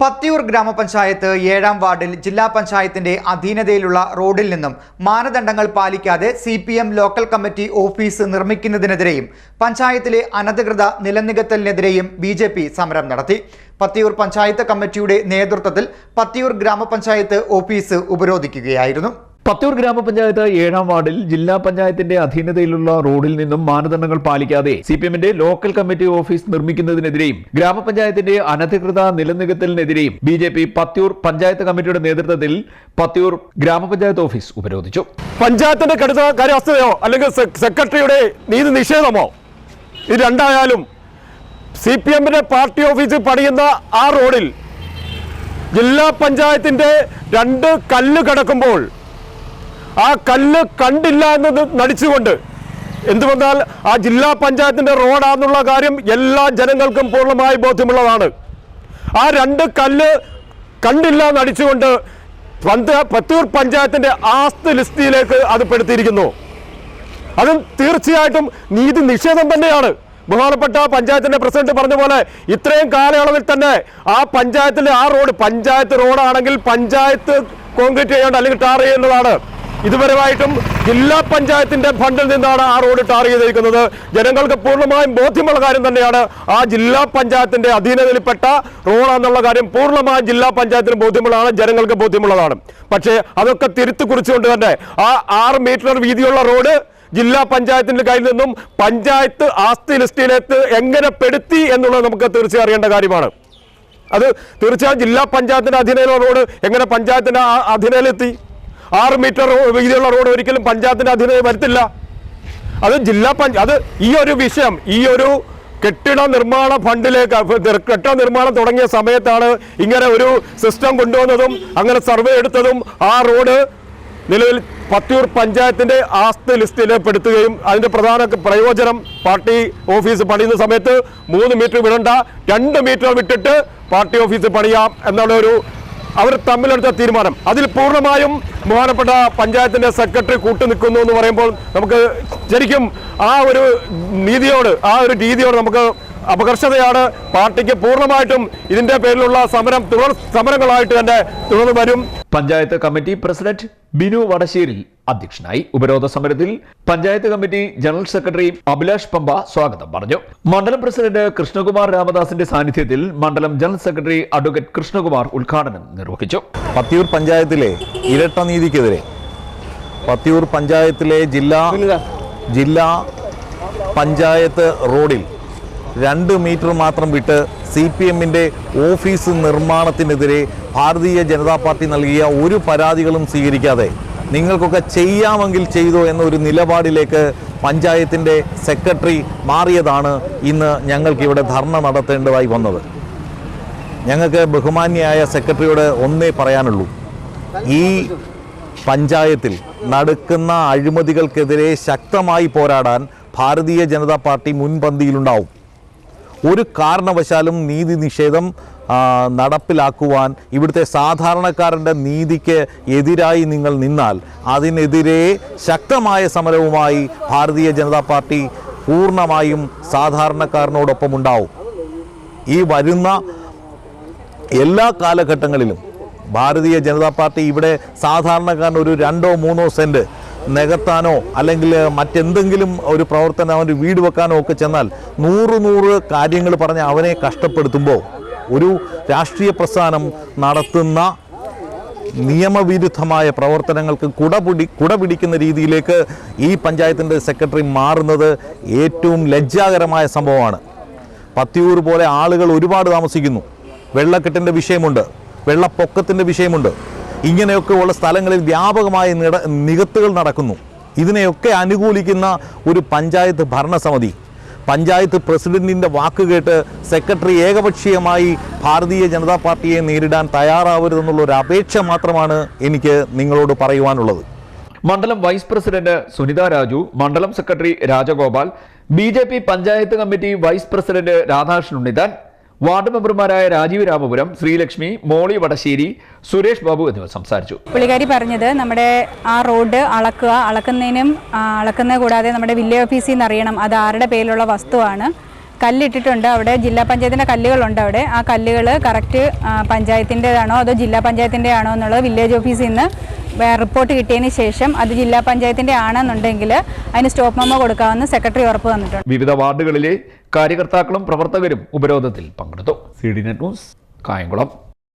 പത്തിയൂർ ഗ്രാമപഞ്ചായത്ത് ഏഴാം വാർഡിൽ ജില്ലാ പഞ്ചായത്തിന്റെ അധീനതയിലുള്ള റോഡിൽ നിന്നും മാനദണ്ഡങ്ങൾ പാലിക്കാതെ C P M local committee office നിർമ്മിക്കുന്നതിനെതിരെയും പഞ്ചായത്തിലെ അനധികൃത നിലനികത്തലിനെതിരെയും ബി ജെ പി സമരം നടത്തി. പത്തിയൂർ പഞ്ചായത്ത് കമ്മിറ്റിയുടെ നേതൃത്വത്തിൽ പത്തിയൂർ ഗ്രാമപഞ്ചായത്ത് ഓഫീസ് ഉപരോധിക്കുകയായിരുന്നു. പത്തൂർ ഗ്രാമപഞ്ചായത്ത് ഏഴാം വാർഡിൽ ജില്ലാ പഞ്ചായത്തിന്റെ അധീനതയിലുള്ള റോഡിൽ നിന്നും മാനദണ്ഡങ്ങൾ പാലിക്കാതെ സി പി എമ്മിന്റെ ലോക്കൽ കമ്മിറ്റി ഓഫീസ് നിർമ്മിക്കുന്നതിനെതിരെയും ഗ്രാമപഞ്ചായത്തിന്റെ അനധികൃത നിലനികത്തലിനെതിരെയും B J P Pathur panchayat കമ്മിറ്റിയുടെ നേതൃത്വത്തിൽ പത്തൂർ ഗ്രാമപഞ്ചായത്ത് ഓഫീസ് ഉപരോധിച്ചു. പഞ്ചായത്തിന്റെ കടുത്ത കാര്യസ്ഥതയോ അല്ലെങ്കിൽ സെക്രട്ടറിയുടെ നീതി നിഷേധമോ? ഇത് രണ്ടായാലും സി പി എമ്മിന്റെ പാർട്ടി ഓഫീസ് പണിയുന്ന ആ റോഡിൽ ജില്ലാ പഞ്ചായത്തിന്റെ രണ്ട് കല്ല് കിടക്കുമ്പോൾ ആ കല്ല് കണ്ടില്ല എന്നത് നടിച്ചുകൊണ്ട് എന്തുവന്നാൽ ആ ജില്ലാ പഞ്ചായത്തിന്റെ റോഡാന്നുള്ള കാര്യം എല്ലാ ജനങ്ങൾക്കും പൂർണമായി ബോധ്യമുള്ളതാണ്. ആ രണ്ട് കല്ല് കണ്ടില്ല നടിച്ചുകൊണ്ട് പത്തൂർ പഞ്ചായത്തിന്റെ ആസ്തി ലിസ്റ്റിലേക്ക് അത് പെടുത്തിയിരിക്കുന്നു. അതും തീർച്ചയായിട്ടും നീതി നിഷേധം തന്നെയാണ്. ബഹുമാനപ്പെട്ട പഞ്ചായത്തിന്റെ പ്രസിഡന്റ് പറഞ്ഞ പോലെ ഇത്രയും കാലയളവിൽ തന്നെ ആ പഞ്ചായത്തിലെ ആ റോഡ് പഞ്ചായത്ത് റോഡാണെങ്കിൽ പഞ്ചായത്ത് കോൺക്രീറ്റ് ചെയ്യേണ്ട അല്ലെങ്കിൽ ടാർ ചെയ്യേണ്ടതാണ് ഇതുവരെയായിട്ടും ജില്ലാ പഞ്ചായത്തിന്റെ ഫണ്ടിൽ നിന്നാണ് ആ റോഡ് ടാർ ചെയ്തിരിക്കുന്നത്. ജനങ്ങൾക്ക് പൂർണമായും ബോധ്യമുള്ള കാര്യം തന്നെയാണ് ആ ജില്ലാ പഞ്ചായത്തിന്റെ അധീനതയിൽപ്പെട്ട റോഡാണെന്നുള്ള കാര്യം പൂർണമായും ജില്ലാ പഞ്ചായത്തിന് ബോധ്യമുള്ളതാണ് ജനങ്ങൾക്ക് ബോധ്യമുള്ളതാണ്. പക്ഷേ അതൊക്കെ തിരുത്തു കുറിച്ചുകൊണ്ട് തന്നെ ആ ആറ് മീറ്റർ വീതിയുള്ള റോഡ് ജില്ലാ പഞ്ചായത്തിന്റെ കയ്യിൽ നിന്നും പഞ്ചായത്ത് ആസ്തി ലിസ്റ്റിലേക്ക് എങ്ങനെ പെടുത്തി എന്നുള്ളത് നമുക്ക് തീർച്ചയായും അറിയേണ്ട കാര്യമാണ്. അത് തീർച്ചയായും ജില്ലാ പഞ്ചായത്തിന്റെ അധീനയിലുള്ള റോഡ് എങ്ങനെ പഞ്ചായത്തിന്റെ അധീനയിലെത്തി ആറ് മീറ്റർ വീതിയുള്ള റോഡ് ഒരിക്കലും പഞ്ചായത്തിന്റെ അധീനതയിൽ വരുത്തില്ല. അത് ജില്ലാ പഞ്ചായത്ത് അത് ഈ ഒരു വിഷയം ഈ ഒരു കെട്ടിട നിർമ്മാണ ഫണ്ടിലേക്ക് കെട്ടിട നിർമ്മാണം തുടങ്ങിയ സമയത്താണ് ഇങ്ങനെ ഒരു സിസ്റ്റം കൊണ്ടുവന്നതും അങ്ങനെ സർവേ എടുത്തതും ആ റോഡ് നിലവിൽ പത്തിയൂർ പഞ്ചായത്തിന്റെ ആസ്തി ലിസ്റ്റിൽ പെടുത്തുകയും അതിന്റെ പ്രധാന പ്രയോജനം പാർട്ടി ഓഫീസ് പണിയുന്ന സമയത്ത് മൂന്ന് മീറ്റർ വിടണ്ട രണ്ട് മീറ്റർ വിട്ടിട്ട് പാർട്ടി ഓഫീസ് പണിയാം എന്നുള്ള ഒരു അവർ തമ്മിലെടുത്ത തീരുമാനം. അതിൽ പൂർണമായും ബഹുമാനപ്പെട്ട പഞ്ചായത്തിന്റെ സെക്രട്ടറി കൂട്ടുനിൽക്കുന്നു എന്ന് പറയുമ്പോൾ നമുക്ക് ശരിക്കും ആ ഒരു നീതിയോട് ആ ഒരു രീതിയോട് നമുക്ക് അപകർഷതയാണ്. പാർട്ടിക്ക് പൂർണമായിട്ടും ഇതിന്റെ പേരിലുള്ള സമരം തുടർ സമരങ്ങളായിട്ട് തന്നെ തുടർന്ന് വരും. പഞ്ചായത്ത് കമ്മിറ്റി പ്രസിഡന്റ് ബിനു വടശ്ശേരിൽ അധ്യക്ഷനായി ഉപരോധ സമരത്തിൽ panchayat committee general secretary Abhilash Pampa സ്വാഗതം പറഞ്ഞു. മണ്ഡലം പ്രസിഡന്റ് കൃഷ്ണകുമാർ രാമദാസിന്റെ സാന്നിധ്യത്തിൽ മണ്ഡലം ജനറൽ സെക്രട്ടറി അഡ്വക്കേറ്റ് കൃഷ്ണകുമാർ ഉദ്ഘാടനം നിർവഹിച്ചു. പത്തിയൂർ പഞ്ചായത്തിലെ ഇരട്ട നീതിക്കെതിരെ പത്തിയൂർ പഞ്ചായത്തിലെ ജില്ലാ ജില്ലാ പഞ്ചായത്ത് റോഡിൽ രണ്ട് മീറ്റർ മാത്രം വിട്ട് സി പി എമ്മിന്റെ ഓഫീസ് നിർമ്മാണത്തിനെതിരെ ഭാരതീയ ജനതാ പാർട്ടി നൽകിയ ഒരു പരാതികളും സ്വീകരിക്കാതെ നിങ്ങൾക്കൊക്കെ ചെയ്യാമെങ്കിൽ ചെയ്തോ എന്നൊരു നിലപാടിലേക്ക് പഞ്ചായത്തിന്റെ സെക്രട്ടറി മാറിയതാണ് ഇന്ന് ഞങ്ങൾക്കിവിടെ ധർണ നടത്തേണ്ടതായി വന്നത്. ഞങ്ങൾക്ക് ബഹുമാന്യായ സെക്രട്ടറിയോട് ഒന്നേ പറയാനുള്ളൂ. ഈ പഞ്ചായത്തിൽ നടക്കുന്ന അഴിമതികൾക്കെതിരെ ശക്തമായി പോരാടാൻ ഭാരതീയ ജനതാ പാർട്ടി മുൻപന്തിയിലുണ്ടാവും. ഒരു കാരണവശാലും നീതി നിഷേധം നടപ്പിലാക്കുവാൻ ഇവിടുത്തെ സാധാരണക്കാരന്റെ നീതിക്ക് എതിരായി നിങ്ങൾ നിന്നാൽ അതിനെതിരെ ശക്തമായ സമരവുമായി ഭാരതീയ ജനതാ പാർട്ടി പൂർണമായും സാധാരണക്കാരനോടൊപ്പം ഉണ്ടാവും. ഈ വരുന്ന എല്ലാ കാലഘട്ടങ്ങളിലും ഭാരതീയ ജനതാ പാർട്ടി ഇവിടെ സാധാരണക്കാരൻ ഒരു രണ്ടോ മൂന്നോ സെന്റ് നികത്താനോ അല്ലെങ്കിൽ മറ്റെന്തെങ്കിലും ഒരു പ്രവർത്തനം അവന്റെ വീട് വെക്കാനോ ഒക്കെ ചെന്നാൽ നൂറ് നൂറ് കാര്യങ്ങൾ പറഞ്ഞ് അവനെ കഷ്ടപ്പെടുത്തുമ്പോൾ ഒരു രാഷ്ട്രീയ പ്രസ്ഥാനം നടത്തുന്ന നിയമവിരുദ്ധമായ പ്രവർത്തനങ്ങൾക്ക് കുടപിടി കുടപിടിക്കുന്ന രീതിയിലേക്ക് ഈ പഞ്ചായത്തിന്റെ സെക്രട്ടറി മാറുന്നത് ഏറ്റവും ലജ്ജാകരമായ സംഭവമാണ്. പത്തിയൂർ പോലെ ആളുകൾ ഒരുപാട് താമസിക്കുന്നു. വെള്ളക്കെട്ടിന്റെ വിഷയമുണ്ട് വെള്ളപ്പൊക്കത്തിന്റെ വിഷയമുണ്ട്. ഇങ്ങനെയൊക്കെ ഉള്ള സ്ഥലങ്ങളിൽ വ്യാപകമായ നികത്തുകൾ നടക്കുന്നു. ഇതിനെയൊക്കെ അനുകൂലിക്കുന്ന ഒരു പഞ്ചായത്ത് ഭരണസമിതി. പഞ്ചായത്ത് പ്രസിഡന്റിന്റെ വാക്ക് കേട്ട് സെക്രട്ടറി ഏകപക്ഷീയമായി ഭാരതീയ ജനതാ പാർട്ടിയെ നേരിടാൻ തയ്യാറാവരുതെന്നുള്ള ഒരു അപേക്ഷ മാത്രമാണ് എനിക്ക് നിങ്ങളോട് പറയുവാനുള്ളത്. മണ്ഡലം വൈസ് പ്രസിഡന്റ് സുനിത രാജു മണ്ഡലം secretary Rajagopal B panchayat committee vice president Radhakrishnan Unnithan ward മെമ്പർമാരായ രാജീവ് രാമപുരം ശ്രീലക്ഷ്മി മോളി വടശ്ശേരി സുരേഷ് ബാബു എന്നിവർ സംസാരിച്ചു. പുള്ളിക്കാരി പറഞ്ഞത് നമ്മുടെ ആ റോഡ് അളക്കുക അളക്കുന്നതിനും അളക്കുന്നത് കൂടാതെ നമ്മുടെ വില്ലേജ് ഓഫീസിൽ നിന്ന് അറിയണം അത് ആരുടെ പേരിലുള്ള വസ്തുവാണ്. കല്ലിട്ടിട്ടുണ്ട്. അവിടെ ജില്ലാ പഞ്ചായത്തിന്റെ കല്ലുകളുണ്ട് അവിടെ. ആ കല്ലുകൾ കറക്റ്റ് പഞ്ചായത്തിന്റെതാണോ അതോ ജില്ലാ പഞ്ചായത്തിന്റെ ആണോ എന്നുള്ളത് വില്ലേജ് ഓഫീസിൽ നിന്ന് റിപ്പോർട്ട് കിട്ടിയതിന് ശേഷം അത് ജില്ലാ പഞ്ചായത്തിന്റെ ആണെന്നുണ്ടെങ്കിൽ അതിന് സ്റ്റോപ്പ് മെമ്മോ കൊടുക്കാമെന്ന് സെക്രട്ടറി ഉറപ്പ് തന്നിട്ടുണ്ട്. വിവിധ വാർഡുകളിലെ കാര്യകർത്താക്കളും പ്രവർത്തകരും ഉപരോധത്തിൽ പങ്കെടുത്തു. C D net news Kayamkulam.